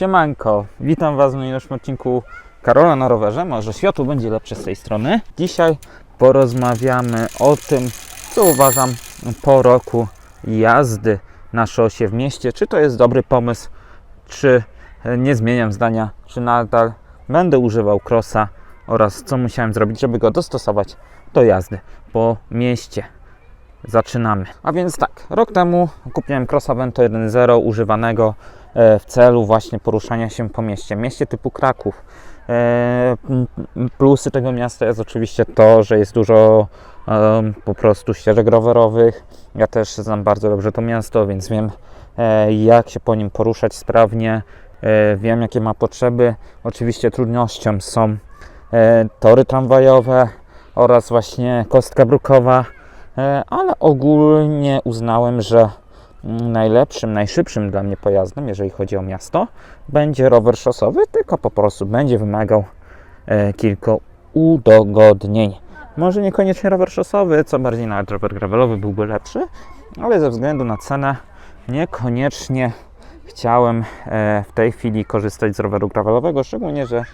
Siemanko, witam Was w najnowszym odcinku Karola na rowerze. Może światło będzie lepsze z tej strony. Dzisiaj porozmawiamy o tym, co uważam po roku jazdy na szosie w mieście. Czy to jest dobry pomysł, czy nie zmieniam zdania, czy nadal będę używał crossa oraz co musiałem zrobić, żeby go dostosować do jazdy po mieście. Zaczynamy. A więc tak, rok temu kupiłem Crossa Vento 1.0 używanego e, w celu właśnie poruszania się po mieście. Mieście typu Kraków. E, Plusy tego miasta jest oczywiście to, że jest dużo po prostu ścieżek rowerowych. Ja też znam bardzo dobrze to miasto, więc wiem e, jak się po nim poruszać sprawnie. E, Wiem jakie ma potrzeby. Oczywiście trudnością są e, tory tramwajowe oraz właśnie kostka brukowa. E, ale ogólnie uznałem, że najlepszym, najszybszym dla mnie pojazdem, jeżeli chodzi o miasto, będzie rower szosowy, tylko po prostu będzie wymagał e, kilku udogodnień. Może niekoniecznie rower szosowy, co bardziej nawet rower gravelowy byłby lepszy, ale ze względu na cenę niekoniecznie chciałem e, w tej chwili korzystać z roweru gravelowego, szczególnie, że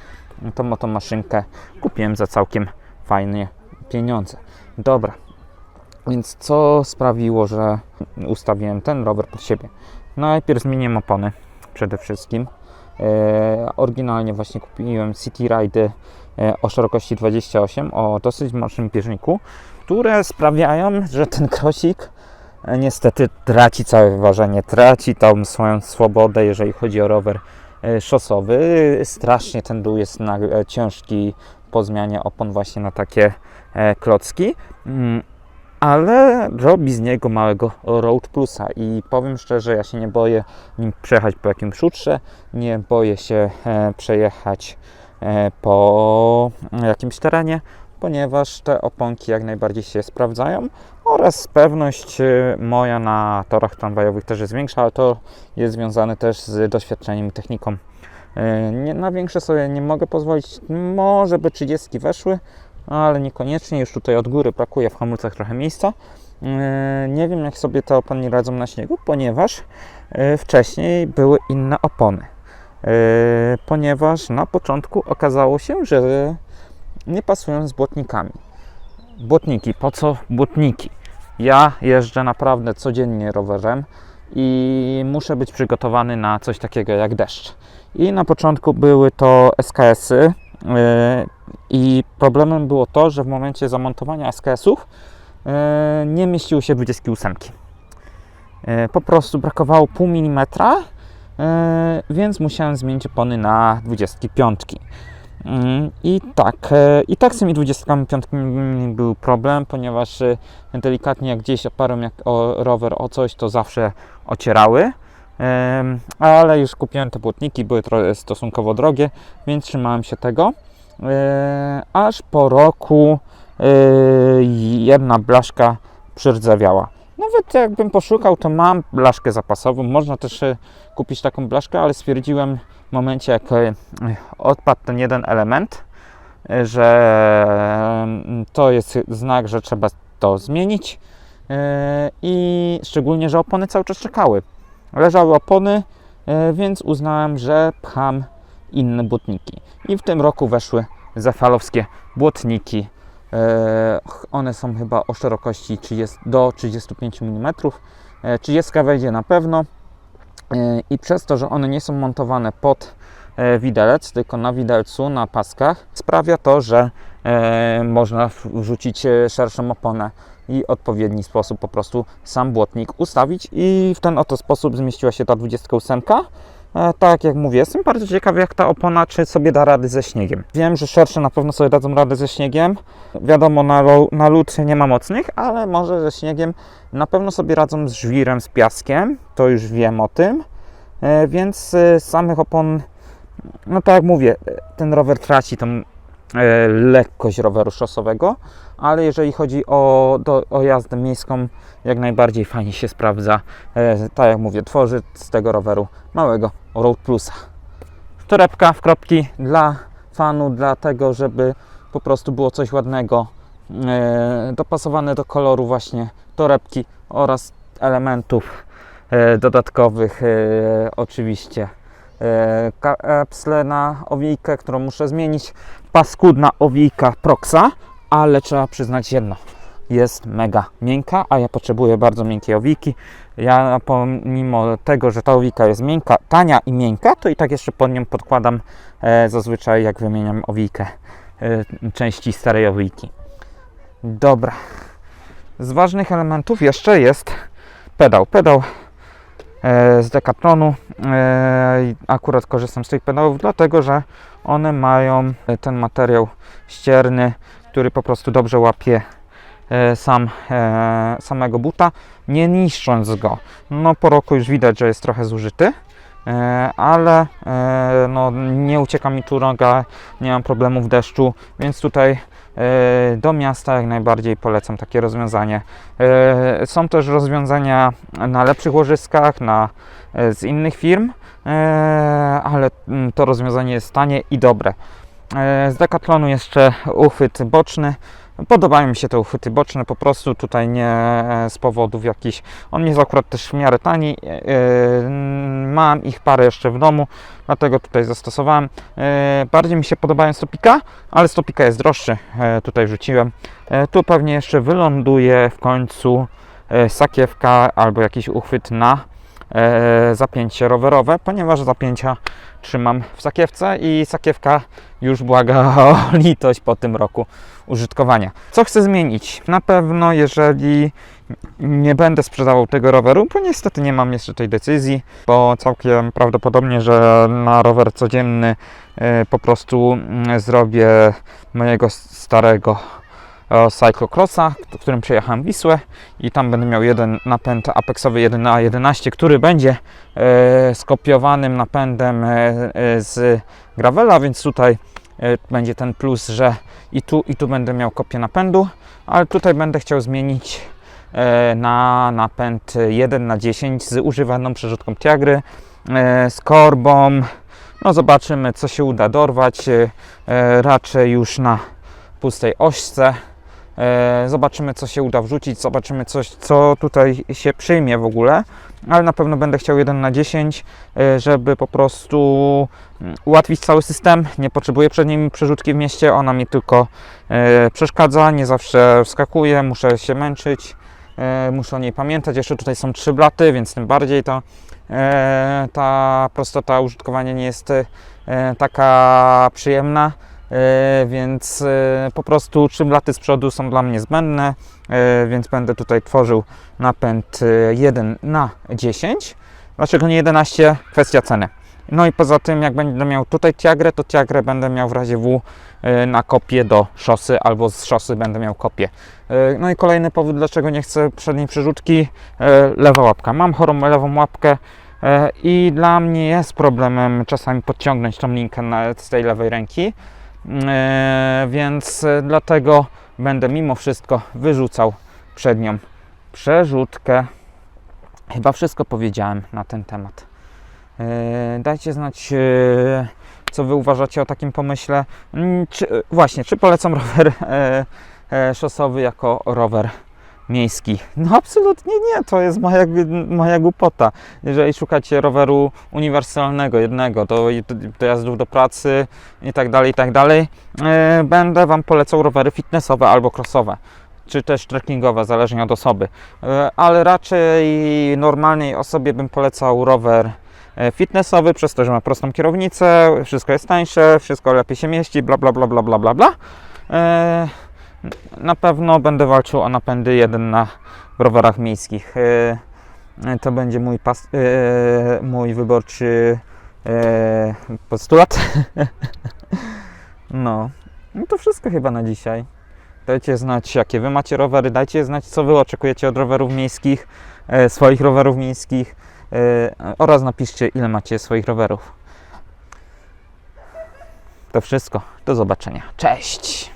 tą oto maszynkę kupiłem za całkiem fajne pieniądze. Dobra, więc co sprawiło, że ustawiłem ten rower pod siebie? Najpierw zmieniłem opony przede wszystkim. E, oryginalnie właśnie kupiłem City Ride e, o szerokości 28 o dosyć mocnym bieżniku, które sprawiają, że ten krosik e, niestety traci całe ważenie, traci tą swoją swobodę, jeżeli chodzi o rower e, szosowy. Strasznie ten dół jest na, ciężki po zmianie opon właśnie na takie klocki. Ale robi z niego małego Road Plusa i powiem szczerze, ja się nie boję nim przejechać po jakimś szutrze, nie boję się e, przejechać e, po jakimś terenie, ponieważ te oponki jak najbardziej się sprawdzają oraz pewność e, moja na torach tramwajowych też jest większa, ale to jest związane też z doświadczeniem i techniką. Nie, na większe sobie nie mogę pozwolić, może by 30 weszły, ale niekoniecznie. Już tutaj od góry brakuje w hamulcach trochę miejsca. Yy, Nie wiem, jak sobie te opony radzą na śniegu, ponieważ yy, wcześniej były inne opony. Yy, Ponieważ na początku okazało się, że nie pasują z błotnikami. Błotniki, po co błotniki? Ja jeżdżę naprawdę codziennie rowerem i muszę być przygotowany na coś takiego jak deszcz. I na początku były to SKS-y, i problemem było to, że w momencie zamontowania SKS-ów e, nie mieściły się 28. E, po prostu brakowało pół milimetra, e, więc musiałem zmienić opony na 25. Mm, I tak, e, i tak z tymi 25 był problem, ponieważ e, delikatnie jak gdzieś oparłem jak o rower o coś, to zawsze ocierały. Ale już kupiłem te błotniki, były stosunkowo drogie, więc trzymałem się tego. E, aż po roku e, jedna blaszka przyrzewiała. Nawet jakbym poszukał, to mam blaszkę zapasową. Można też e, kupić taką blaszkę, ale stwierdziłem w momencie, jak odpadł ten jeden element, że to jest znak, że trzeba to zmienić. I szczególnie, że opony cały czas czekały. Leżały opony, e, więc uznałem, że pcham inne błotniki. I w tym roku weszły zafalowskie błotniki. E, One są chyba o szerokości 30, do 35 mm. E, 30 wejdzie na pewno. E, I przez to, że one nie są montowane pod widelec, tylko na widelcu, na paskach, sprawia to, że można wrzucić szerszą oponę i odpowiedni sposób po prostu sam błotnik ustawić i w ten oto sposób zmieściła się ta 28. E, tak jak mówię, jestem bardzo ciekawy, jak ta opona, czy sobie da rady ze śniegiem. Wiem, że szersze na pewno sobie dadzą radę ze śniegiem. Wiadomo, na, na lód nie ma mocnych, ale może ze śniegiem na pewno sobie radzą z żwirem, z piaskiem. To już wiem o tym. E, więc e, z samych opon, no tak jak mówię, e, ten rower traci tą e, lekkość roweru szosowego, ale jeżeli chodzi o, do, o jazdę miejską, jak najbardziej fajnie się sprawdza. E, tak jak mówię, tworzy z tego roweru małego Road Plusa. Torebka w kropki dla fanu, dla tego, żeby po prostu było coś ładnego, e, dopasowane do koloru właśnie torebki oraz elementów e, dodatkowych, e, oczywiście e, kapsle na owijkę, którą muszę zmienić. Paskudna owijka Proxa, ale trzeba przyznać jedno. Jest mega miękka, a ja potrzebuję bardzo miękkiej owijki. Ja pomimo tego, że ta owijka jest miękka, tania i miękka, to i tak jeszcze pod nią podkładam e, zazwyczaj jak wymieniam owijkę e, części starej owijki. Dobra. Z ważnych elementów jeszcze jest pedał. Pedał e, z Decathlonu. E, akurat korzystam z tych pedałów, dlatego że one mają e, ten materiał ścierny, który po prostu dobrze łapie e, sam, e, samego buta, nie niszcząc go. No po roku już widać, że jest trochę zużyty. E, ale no, nie ucieka mi tu noga, nie mam problemu w deszczu, więc tutaj do miasta jak najbardziej polecam takie rozwiązanie. Są też rozwiązania na lepszych łożyskach, na, z innych firm, ale mm, to rozwiązanie jest tanie i dobre. E, Z Decathlonu jeszcze uchwyt boczny. Podobają mi się te uchwyty boczne, po prostu tutaj nie e, z powodów jakichś. On jest akurat też w miarę tani. e, Mam ich parę jeszcze w domu, dlatego tutaj zastosowałem. Bardziej mi się podobają stopika, ale stopika jest droższy. Tutaj rzuciłem. Tu pewnie jeszcze wyląduje w końcu sakiewka albo jakiś uchwyt na zapięcie rowerowe, ponieważ zapięcia trzymam w sakiewce i sakiewka już błaga o litość po tym roku użytkowania. Co chcę zmienić? Na pewno, jeżeli nie będę sprzedawał tego roweru, bo niestety nie mam jeszcze tej decyzji, bo całkiem prawdopodobnie, że na rower codzienny e, po prostu mm, zrobię mojego starego e, cyclocrossa, k- którym przejechałem Wisłę i tam będę miał jeden napęd apexowy 1 na 11, który będzie e, skopiowanym napędem e, e, z gravela, więc tutaj e, będzie ten plus, że i tu i tu będę miał kopię napędu, ale tutaj będę chciał zmienić e, na napęd 1 na 10 z używaną przerzutką Tiagry, e, z korbą. No zobaczymy, co się uda dorwać. E, e, raczej już na pustej ośce. E, Zobaczymy, co się uda wrzucić, zobaczymy coś, co tutaj się przyjmie w ogóle, ale na pewno będę chciał 1 na 10, e, żeby po prostu mm, ułatwić cały system. Nie potrzebuję przed nim przerzutki w mieście, ona mi tylko e, przeszkadza, nie zawsze wskakuje, muszę się męczyć, muszę o niej pamiętać. Jeszcze tutaj są trzy blaty, więc tym bardziej e, ta prostota użytkowania nie jest taka przyjemna. E, więc e, po prostu trzy blaty z przodu są dla mnie zbędne, e, więc będę tutaj tworzył napęd e, 1 na 10. Dlaczego nie 11? Kwestia ceny. No i poza tym, jak będę miał tutaj Tiagrę, to Tiagrę będę miał w razie W na kopię do szosy, albo z szosy będę miał kopię. No i kolejny powód, dlaczego nie chcę przedniej przerzutki, lewa łapka. Mam chorą lewą łapkę i dla mnie jest problemem czasami podciągnąć tą linkę z tej lewej ręki. E, więc e, dlatego będę mimo wszystko wyrzucał przed nią przerzutkę. Chyba wszystko powiedziałem na ten temat. E, Dajcie znać, co Wy uważacie o takim pomyśle. Mm, Czy, właśnie, czy polecam rower szosowy jako rower miejski? No absolutnie nie, to jest moja, moja głupota. Jeżeli szukacie roweru uniwersalnego, jednego, do, do jazdów do pracy i tak dalej, i tak dalej, e, będę Wam polecał rowery fitnessowe albo crossowe, czy też trekkingowe, zależnie od osoby. E, Ale raczej normalnej osobie bym polecał rower e, fitnessowy, przez to, że ma prostą kierownicę, wszystko jest tańsze, wszystko lepiej się mieści, bla bla bla bla bla bla bla. Na pewno będę walczył o napędy jeden na rowerach miejskich. E, e, To będzie mój, pas, e, mój wyborczy postulat. No. no to wszystko chyba na dzisiaj. Dajcie znać, jakie Wy macie rowery, dajcie znać, co Wy oczekujecie od rowerów miejskich, swoich rowerów miejskich oraz napiszcie, ile macie swoich rowerów. To wszystko. Do zobaczenia. Cześć!